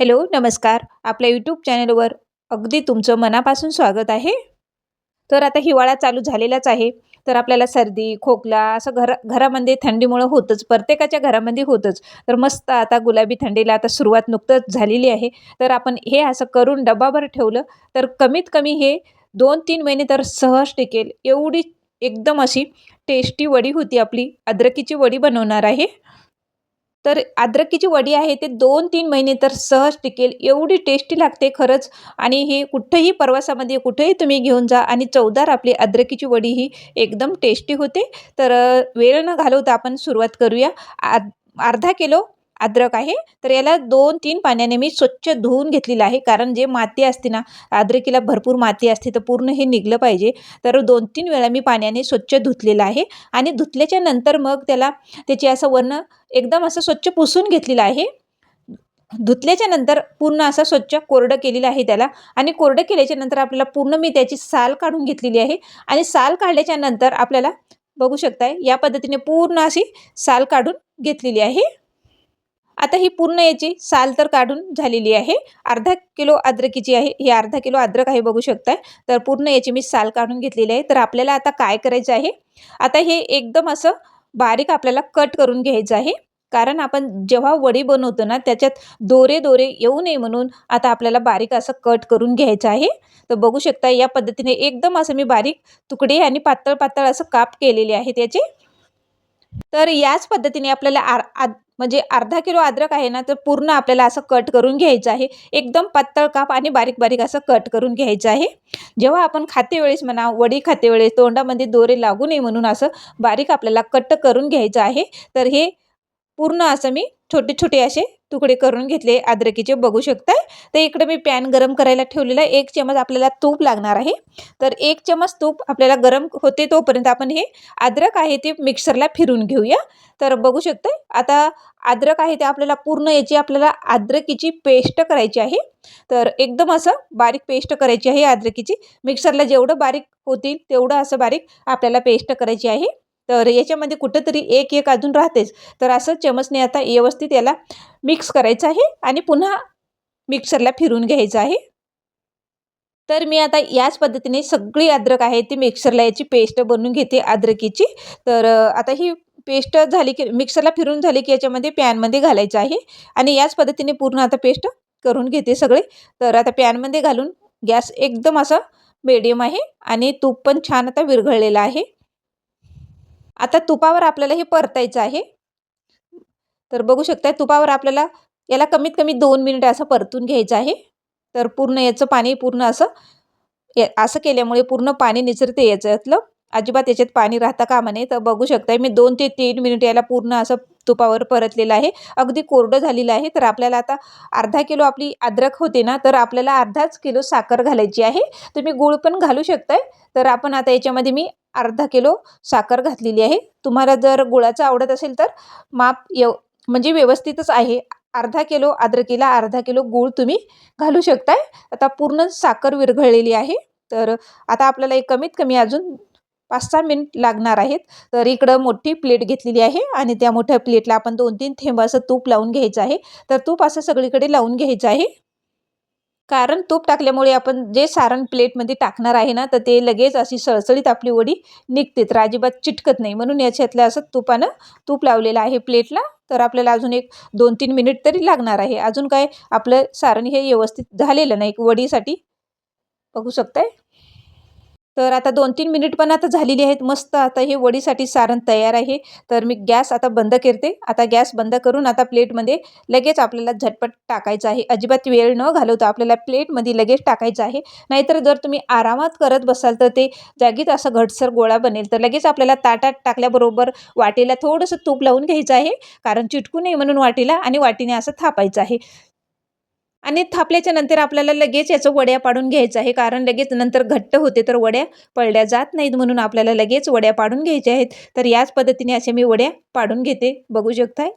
Hello नमस्कार. आपल्या YouTube चॅनलवर अगदी तुमचं मनापासून स्वागत आहे. तर आता हिवाळा चालू झालेलाच आहे. तर आपल्याला सर्दी खोकला असं घर घरामध्ये थंडीमुळं होतंच प्रत्येकाच्या घरामध्ये होतंच. तर मस्त आता गुलाबी थंडीला आता सुरुवात नुकतंच झालेली आहे. तर आपण हे असं करून डब्बाभर ठेवलं तर कमीत कमी हे दोन तीन महिने तर सहज टिकेल. एवढी एकदम अशी टेस्टी वडी होती आपली. अद्रकीची वडी बनवणार आहे. तर अद्रकीची वडी आहे ते दोन तीन महिने तर सहज टिकेल. एवढी टेस्टी लागते खरंच. आणि हे कुठंही प्रवासामध्ये कुठेही तुम्ही घेऊन जा आणि चवदार आपली अद्रकीची वडी ही एकदम टेस्टी होते. तर वेळ न घालवता आपण सुरुवात करूया. आ अर्धा किलो अद्रक आहे. तर याला दोन तीन पाण्याने मी स्वच्छ धुवून घेतलेलं आहे. कारण जे माती असते ना अद्रकीला भरपूर माती असते तर पूर्ण हे निघलं पाहिजे. तर दोन तीन वेळा मी पाण्याने स्वच्छ धुतलेलं आहे. आणि धुतल्याच्या नंतर मग त्याला त्याची असं वर्ण एकदम असं स्वच्छ पुसून घेतलेलं आहे. धुतल्याच्या नंतर पूर्ण असं स्वच्छ कोरडं केलेलं आहे त्याला. आणि कोरडं केल्याच्यानंतर आपल्याला पूर्ण मी त्याची साल काढून घेतलेली आहे. आणि साल काढल्याच्या नंतर आपल्याला बघू शकताय या पद्धतीने पूर्ण अशी साल काढून घेतलेली आहे. आता ही पूर्ण याची साल तर काढून झालेली आहे. अर्धा किलो अद्रकीची आहे. ही अर्धा किलो अद्रक आहे बघू शकताय. तर पूर्ण याची मी साल काढून घेतलेली आहे. तर आपल्याला आता काय करायचं आहे? आता हे एकदम असं बारीक आपल्याला कट करून घ्यायचं आहे. कारण आपण जेव्हा वडी बनवतो ना त्याच्यात दोरे दोरे येऊ नये म्हणून आता आपल्याला बारीक असं कट करून घ्यायचं आहे. तर बघू शकता या पद्धतीने एकदम असं मी बारीक तुकडे आणि पातळ पातळ असं काप केलेले आहे त्याचे. तर याच पद्धतीने आपल्याला आर म्हणजे अर्धा किलो अद्रक आहे ना तर पूर्ण आपल्याला असं कट करून घ्यायचं आहे. एकदम पातळ काप आणि बारीक बारीक असं कट करून घ्यायचं आहे. जेव्हा आपण खाते वेळेस म्हणा वडी खाते वेळेस तोंडामध्ये दोरे लागू नये म्हणून असं बारीक आपल्याला कट करून घ्यायचं आहे. तर हे पूर्ण असं मी छोटे छोटे असे तुकडे करून घेतले. अद्रकीचे बघू शकताय. तर इकडे मी पॅन गरम करायला ठेवलेला आहे. एक चमच आपल्याला तूप लागणार आहे. तर एक चमच तूप आपल्याला गरम होते तोपर्यंत आपण हे अद्रक आहे ते मिक्सरला फिरून घेऊया. तर बघू शकताय. आता अद्रक आहे ते आपल्याला पूर्ण याची आपल्याला अद्रकीची पेस्ट करायची आहे. तर एकदम असं बारीक पेस्ट करायची आहे अद्रकीची. मिक्सरला जेवढं बारीक होतील तेवढं असं बारीक आपल्याला पेस्ट करायची आहे. तर याच्यामध्ये कुठंतरी एक एक अजून राहतेच. तर असं चमचने आता व्यवस्थित याला मिक्स करायचं आहे आणि पुन्हा मिक्सरला फिरून घ्यायचं आहे. तर मी आता याच पद्धतीने सगळी अद्रक आहे ती मिक्सरला याची पेस्ट बनवून घेते अद्रकीची. तर आता ही पेस्ट झाली की मिक्सरला फिरून झाली की याच्यामध्ये पॅनमध्ये घालायचं आहे. आणि याच पद्धतीने पूर्ण आता पेस्ट करून घेते सगळे. तर आता पॅनमध्ये घालून गॅस एकदम असं मीडियम आहे आणि तूप पण छान आता विरघळलेलं आहे. आता तुपावर आपल्याला हे परतायचं आहे. तर बघू शकता तुपावर आपल्याला याला कमीत कमी दोन मिनिट असं परतून घ्यायचं आहे. तर पूर्ण याचं पाणी पूर्ण असं असं केल्यामुळे पूर्ण पाणी निचरते याच्यातलं. अजिबात याच्यात पाणी राहता कामा नये. तर बघू शकताय मी दोन ते तीन मिनिट याला पूर्ण असं तुपावर परतलेलं आहे. अगदी कोरडं झालेलं आहे. तर आपल्याला आता अर्धा किलो आपली अद्रक होते ना तर आपल्याला अर्धाच किलो साखर घालायची आहे. तुम्ही गूळ पण घालू शकताय. तर आपण आता याच्यामध्ये मी अर्धा किलो साखर घातलेली आहे. तुम्हाला जर गुळाचं आवडत असेल तर माप येव म्हणजे व्यवस्थितच आहे. अर्धा किलो अद्रकीला अर्धा किलो गूळ तुम्ही घालू शकताय. आता पूर्ण साखर विरघळलेली आहे. तर आता आपल्याला एक कमीत कमी अजून पाच सहा मिनिट लागणार आहेत. तर इकडं मोठी प्लेट घेतलेली आहे आणि त्या मोठ्या प्लेटला आपण दोन तीन थेंब असं तूप लावून घ्यायचं आहे. तर तूप असं सगळीकडे लावून घ्यायचं आहे. कारण तूप टाकल्यामुळे आपण जे सारण प्लेटमध्ये टाकणार आहे ना तर ते लगेच अशी सळसळीत आपली वडी निघते. तर अजिबात चिटकत नाही. म्हणून याच्यातलं असं तुपानं तूप लावलेलं आहे प्लेटला तर आपल्याला अजून एक दोन तीन मिनिट तरी लागणार आहे. अजून काय आपलं सारण हे व्यवस्थित झालेलं नाही. वडीसाठी. बघू शकताय? तर आता दोन तीन मिनिट पण आता झालेली आहेत. मस्त आता हे वडीसाठी सारण तयार आहे. तर मी गॅस आता बंद करते. आता गॅस बंद करून आता प्लेटमध्ये लगेच आपल्याला झटपट टाकायचं आहे. अजिबात वेळ न घालवता आपल्याला प्लेटमध्ये लगेच टाकायचं आहे. नाहीतर जर तुम्ही आरामात करत बसाल तर ते जागीच असं घटसर गोळा बनेल. तर लगेच आपल्याला ताटात टाकल्याबरोबर वाटेला थोडंसं तूप लावून घ्यायचं आहे. कारण चिटकू नये म्हणून वाटीला आणि वाटीने असं थापायचं आहे. आणि थापल्याच्या नंतर आपल्याला लगेच याचं वड्या पाडून घ्यायचं आहे. कारण लगेच नंतर घट्ट होते तर वड्या पडल्या जात नाहीत म्हणून आपल्याला लगेच वड्या पाडून घ्यायच्या आहेत. तर याच पद्धतीने असे मी वड्या पाडून घेते. बघू शकताय?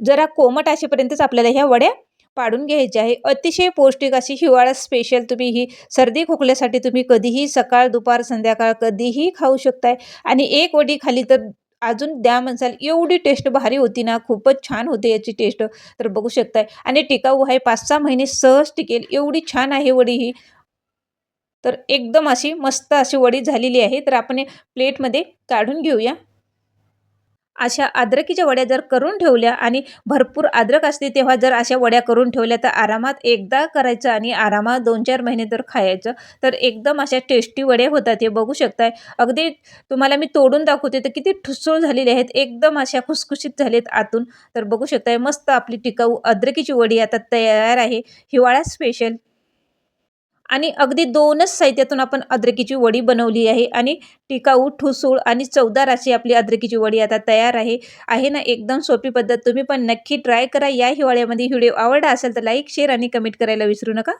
जरा कोमट असेपर्यंतच आपल्याला ह्या वड्या पाडून घ्यायच्या आहे. अतिशय पौष्टिक अशी हिवाळा स्पेशल तुम्ही ही सर्दी खोकल्यासाठी तुम्ही कधीही सकाळ दुपार संध्याकाळ कधीही खाऊ शकताय. आणि एक वडी खाली तर अजून द्या म्हणसाल. एवढी टेस्ट भारी होती ना. खूपच छान होते याची टेस्ट तर बघू शकताय. आणि टिकाऊ आहे. पाच सहा महिने सहज टिकेल. एवढी छान आहे वडी ही. तर एकदम अशी मस्त अशी वडी झालेली आहे. तर आपण प्लेटमध्ये काढून घेऊया. अशा अद्रकीच्या वड्या जर करून ठेवल्या आणि भरपूर अद्रक असते तेव्हा जर अशा वड्या करून ठेवल्या तर आरामात एकदा करायचं आणि आरामात दोन चार महिने तर खायचं तर एकदम अशा टेस्टी वड्या होतात. हे बघू शकताय. अगदी तुम्हाला मी तोडून दाखवते तर किती ठुसूळ झालेले आहेत. एकदम अशा खुसखुशीत झालेत आतून. तर बघू शकताय मस्त आपली टिकाऊ अद्रकीची वडी आता तयार आहे. हिवाळा स्पेशल आणि अगदी दोनच साहित्यातून आपण अद्रकीची वडी बनवली आहे आणि टिकाऊ ठुसूळ आणि चवदार अशी आपली अद्रकीची वडी आता तयार आहे. आहे ना? एकदम सोपी पद्धत. तुम्ही पण नक्की ट्राय करा. या हिवाळ्यामध्ये व्हिडिओ आवडला असेल तर लाईक शेअर आणि कमेंट करायला विसरू नका.